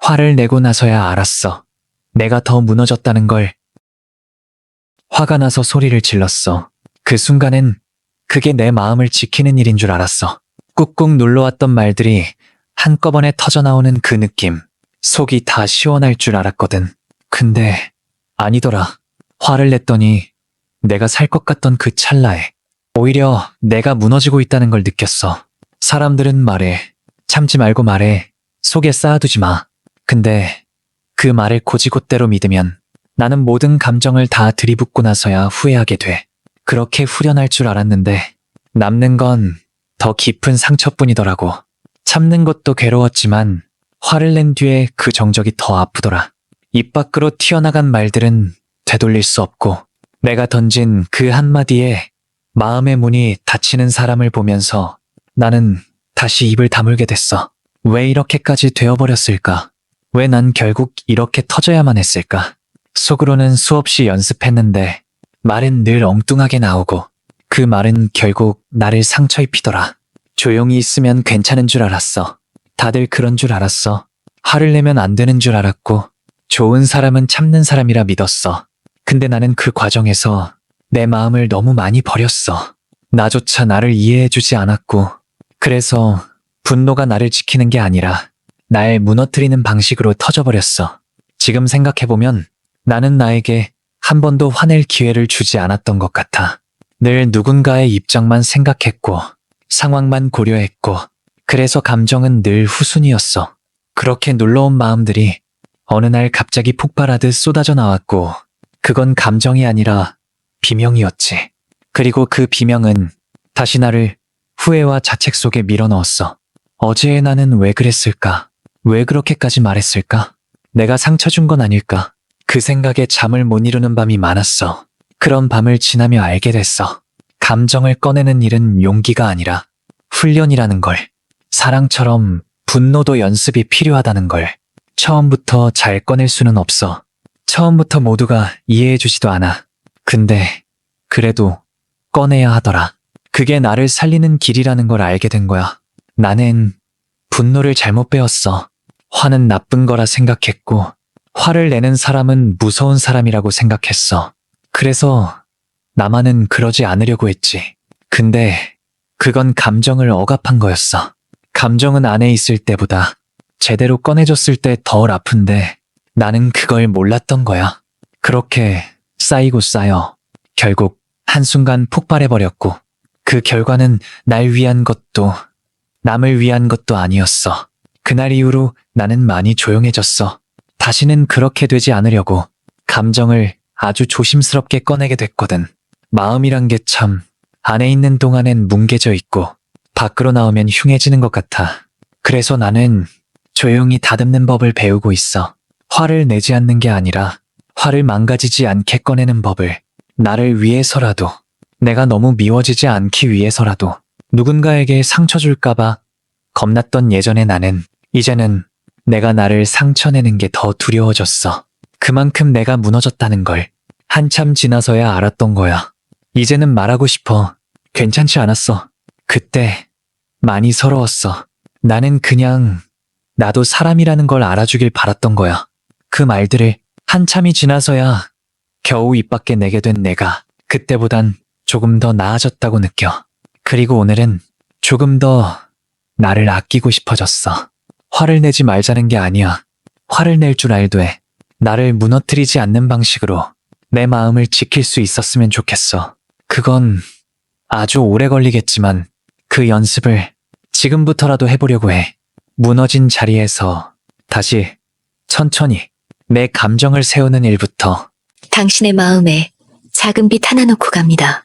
화를 내고 나서야 알았어. 내가 더 무너졌다는 걸. 화가 나서 소리를 질렀어. 그 순간엔 그게 내 마음을 지키는 일인 줄 알았어. 꾹꾹 눌러왔던 말들이 한꺼번에 터져나오는 그 느낌. 속이 다 시원할 줄 알았거든. 근데 아니더라. 화를 냈더니 내가 살 것 같던 그 찰나에 오히려 내가 무너지고 있다는 걸 느꼈어. 사람들은 말해. 참지 말고 말해. 속에 쌓아두지 마. 근데 그 말을 고지곳대로 믿으면 나는 모든 감정을 다 들이붓고 나서야 후회하게 돼. 그렇게 후련할 줄 알았는데 남는 건 더 깊은 상처뿐이더라고. 참는 것도 괴로웠지만 화를 낸 뒤에 그 정적이 더 아프더라. 입 밖으로 튀어나간 말들은 되돌릴 수 없고 내가 던진 그 한마디에 마음의 문이 닫히는 사람을 보면서 나는 다시 입을 다물게 됐어. 왜 이렇게까지 되어버렸을까? 왜 난 결국 이렇게 터져야만 했을까? 속으로는 수없이 연습했는데 말은 늘 엉뚱하게 나오고 그 말은 결국 나를 상처 입히더라. 조용히 있으면 괜찮은 줄 알았어. 다들 그런 줄 알았어. 화를 내면 안 되는 줄 알았고 좋은 사람은 참는 사람이라 믿었어. 근데 나는 그 과정에서 내 마음을 너무 많이 버렸어. 나조차 나를 이해해주지 않았고 그래서 분노가 나를 지키는 게 아니라 날 무너뜨리는 방식으로 터져버렸어. 지금 생각해보면 나는 나에게 한 번도 화낼 기회를 주지 않았던 것 같아. 늘 누군가의 입장만 생각했고, 상황만 고려했고, 그래서 감정은 늘 후순이었어. 그렇게 눌러온 마음들이 어느 날 갑자기 폭발하듯 쏟아져 나왔고, 그건 감정이 아니라 비명이었지. 그리고 그 비명은 다시 나를 후회와 자책 속에 밀어넣었어. 어제의 나는 왜 그랬을까? 왜 그렇게까지 말했을까? 내가 상처 준 건 아닐까? 그 생각에 잠을 못 이루는 밤이 많았어. 그런 밤을 지나며 알게 됐어. 감정을 꺼내는 일은 용기가 아니라 훈련이라는 걸. 사랑처럼 분노도 연습이 필요하다는 걸. 처음부터 잘 꺼낼 수는 없어. 처음부터 모두가 이해해주지도 않아. 근데 그래도 꺼내야 하더라. 그게 나를 살리는 길이라는 걸 알게 된 거야. 나는 분노를 잘못 배웠어. 화는 나쁜 거라 생각했고, 화를 내는 사람은 무서운 사람이라고 생각했어. 그래서 나만은 그러지 않으려고 했지. 근데 그건 감정을 억압한 거였어. 감정은 안에 있을 때보다 제대로 꺼내줬을 때 덜 아픈데 나는 그걸 몰랐던 거야. 그렇게 쌓이고 쌓여 결국 한순간 폭발해버렸고 그 결과는 날 위한 것도 남을 위한 것도 아니었어. 그날 이후로 나는 많이 조용해졌어. 다시는 그렇게 되지 않으려고 감정을 아주 조심스럽게 꺼내게 됐거든. 마음이란 게 참 안에 있는 동안엔 뭉개져 있고 밖으로 나오면 흉해지는 것 같아. 그래서 나는 조용히 다듬는 법을 배우고 있어. 화를 내지 않는 게 아니라 화를 망가지지 않게 꺼내는 법을 나를 위해서라도 내가 너무 미워지지 않기 위해서라도 누군가에게 상처 줄까봐 겁났던 예전의 나는 이제는 내가 나를 상처내는 게 더 두려워졌어. 그만큼 내가 무너졌다는 걸 한참 지나서야 알았던 거야. 이제는 말하고 싶어. 괜찮지 않았어. 그때 많이 서러웠어. 나는 그냥 나도 사람이라는 걸 알아주길 바랐던 거야. 그 말들을 한참이 지나서야 겨우 입 밖에 내게 된 내가 그때보단 조금 더 나아졌다고 느껴. 그리고 오늘은 조금 더 나를 아끼고 싶어졌어. 화를 내지 말자는 게 아니야. 화를 낼 줄 알되 나를 무너뜨리지 않는 방식으로 내 마음을 지킬 수 있었으면 좋겠어. 그건 아주 오래 걸리겠지만 그 연습을 지금부터라도 해보려고 해. 무너진 자리에서 다시 천천히 내 감정을 세우는 일부터 당신의 마음에 작은 빛 하나 놓고 갑니다.